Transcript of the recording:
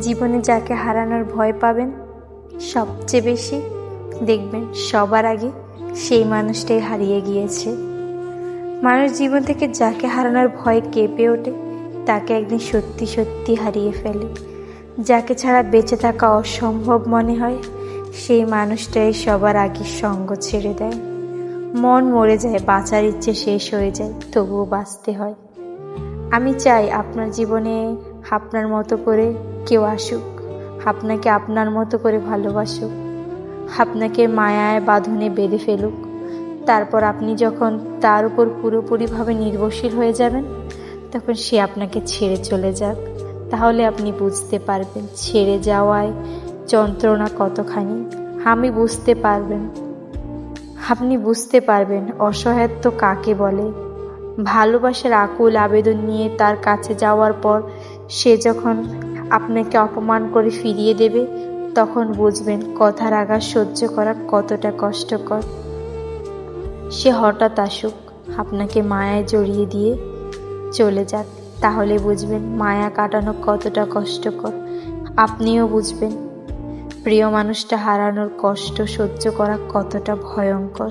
জীবনে যাকে হারানোর ভয় পাবেন, সবচেয়ে বেশি দেখবেন সবার আগে সেই মানুষটাই হারিয়ে গিয়েছে। মানুষ জীবন থেকে যাকে হারানোর ভয় কেঁপে ওঠে, তাকে একদিন সত্যি সত্যি হারিয়ে ফেলে। যাকে ছাড়া বেঁচে থাকা অসম্ভব মনে হয়, সেই মানুষটাই সবার আগে সঙ্গ ছেড়ে দেয়। মন মরে যায়, বাঁচার ইচ্ছে শেষ হয়ে যায়, তবুও বাঁচতে হয়। আমি চাই আপনার জীবনে আপনার মতো করে কেউ আসুক, আপনাকে আপনার মতো করে ভালোবাসুক, আপনাকে মায়ায় বাঁধনে বেঁধে ফেলুক। তারপর আপনি যখন তার উপর পুরোপুরিভাবে নির্ভরশীল হয়ে যাবেন, তখন সে আপনাকে ছেড়ে চলে যাক। তাহলে আপনি বুঝতে পারবেন, ছেড়ে যাওয়ায় যন্ত্রণা কতখানি। আমি বুঝতে পারবেন। আপনি বুঝতে পারবেন, অসহায়ত্ব কাকে বলে। ভালোবাসার আকুল আবেদন নিয়ে তার কাছে যাওয়ার পর সে যখন আপনাকে অপমান করে ফিরিয়ে দেবে, তখন বুঝবেন কথার আঘাত সহ্য করা কতটা কষ্টকর। সে হঠাৎ আসুক, আপনাকে মায়ায় জড়িয়ে দিয়ে চলে যাক, তাহলে বুঝবেন মায়া কাটানো কতটা কষ্টকর। আপনিও বুঝবেন, প্রিয় মানুষটা হারানোর কষ্ট সহ্য করা কতটা ভয়ঙ্কর।